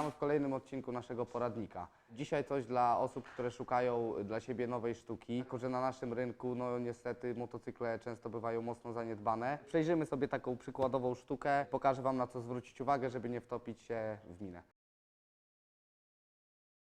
Witamy w kolejnym odcinku naszego poradnika. Dzisiaj coś dla osób, które szukają dla siebie nowej sztuki. Jako, że na naszym rynku, no niestety, motocykle często bywają mocno zaniedbane. Przejrzymy sobie taką przykładową sztukę. Pokażę Wam na co zwrócić uwagę, żeby nie wtopić się w minę.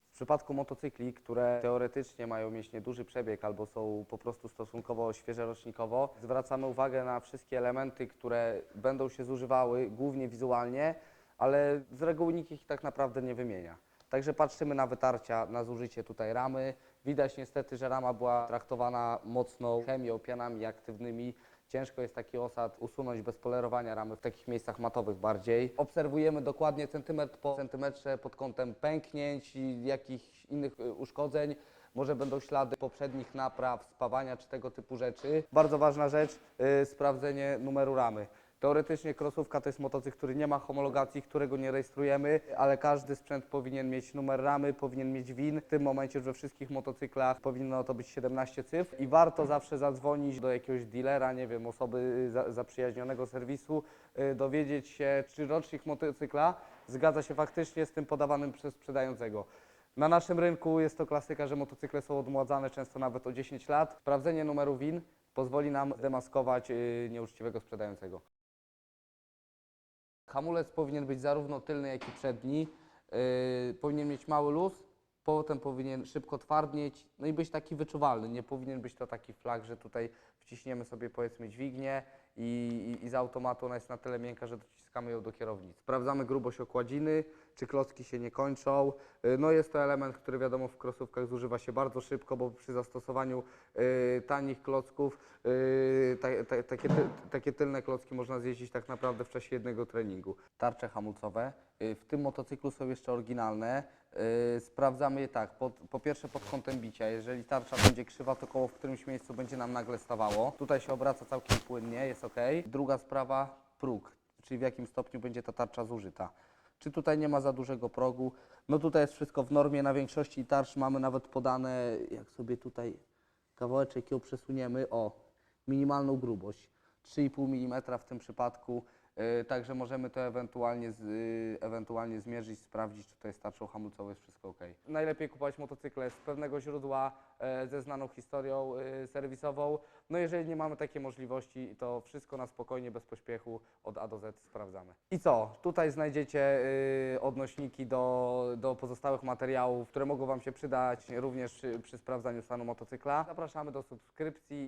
W przypadku motocykli, które teoretycznie mają mieć nieduży przebieg albo są po prostu stosunkowo świeże rocznikowo, zwracamy uwagę na wszystkie elementy, które będą się zużywały głównie wizualnie, ale z reguły nikt ich tak naprawdę nie wymienia. Także patrzymy na wytarcia, na zużycie tutaj ramy. Widać niestety, że rama była traktowana mocno chemią, pianami aktywnymi. Ciężko jest taki osad usunąć bez polerowania ramy w takich miejscach matowych bardziej. Obserwujemy dokładnie centymetr po centymetrze pod kątem pęknięć i jakichś innych y, uszkodzeń. Może będą ślady poprzednich napraw, spawania czy tego typu rzeczy. Bardzo ważna rzecz, y, sprawdzenie numeru ramy. Teoretycznie krosówka to jest motocykl, który nie ma homologacji, którego nie rejestrujemy, ale każdy sprzęt powinien mieć numer ramy, powinien mieć WIN. W tym momencie już we wszystkich motocyklach powinno to być 17 cyfr i warto zawsze zadzwonić do jakiegoś dealera, nie wiem, osoby za, zaprzyjaźnionego serwisu, y, dowiedzieć się, czy rocznik motocykla zgadza się faktycznie z tym podawanym przez sprzedającego. Na naszym rynku jest to klasyka, że motocykle są odmładzane często nawet o 10 lat. Sprawdzenie numeru WIN pozwoli nam zdemaskować y, nieuczciwego sprzedającego. Hamulec powinien być zarówno tylny, jak i przedni. Yy, powinien mieć mały luz, potem powinien szybko twardnieć, no i być taki wyczuwalny. Nie powinien być to taki flag, że tutaj wciśniemy sobie powiedzmy dźwignię i, i, i z automatu ona jest na tyle miękka, że dociskamy ją do kierownicy. Sprawdzamy grubość okładziny, czy klocki się nie kończą. Yy, No jest to element, który wiadomo w krosówkach zużywa się bardzo szybko, bo przy zastosowaniu yy, tanich klocków yy, ta, ta, takie, ty, takie tylne klocki można zjeździć tak naprawdę w czasie jednego treningu. Tarcze hamulcowe. Yy, W tym motocyklu są jeszcze oryginalne. Yy, Sprawdzamy je tak, pod, po pierwsze pod kątem bicia. Jeżeli tarcza będzie krzywa, to koło w którymś miejscu będzie nam nagle stawało. Tutaj się obraca całkiem płynnie, jest ok. Druga sprawa, próg, czyli w jakim stopniu będzie ta tarcza zużyta. Czy tutaj nie ma za dużego progu? No tutaj jest wszystko w normie, na większości tarcz mamy nawet podane, jak sobie tutaj kawałeczek ją przesuniemy, o, minimalną grubość, 3,5 mm w tym przypadku, także możemy to ewentualnie, z, yy, ewentualnie zmierzyć, sprawdzić, czy to jest tarczą hamulcową, jest wszystko ok. Najlepiej kupować motocykle z pewnego źródła, e, ze znaną historią e, serwisową. No jeżeli nie mamy takiej możliwości, to wszystko na spokojnie, bez pośpiechu, od A do Z sprawdzamy. I co? Tutaj znajdziecie y, odnośniki do, do pozostałych materiałów, które mogą Wam się przydać również przy sprawdzaniu stanu motocykla. Zapraszamy do subskrypcji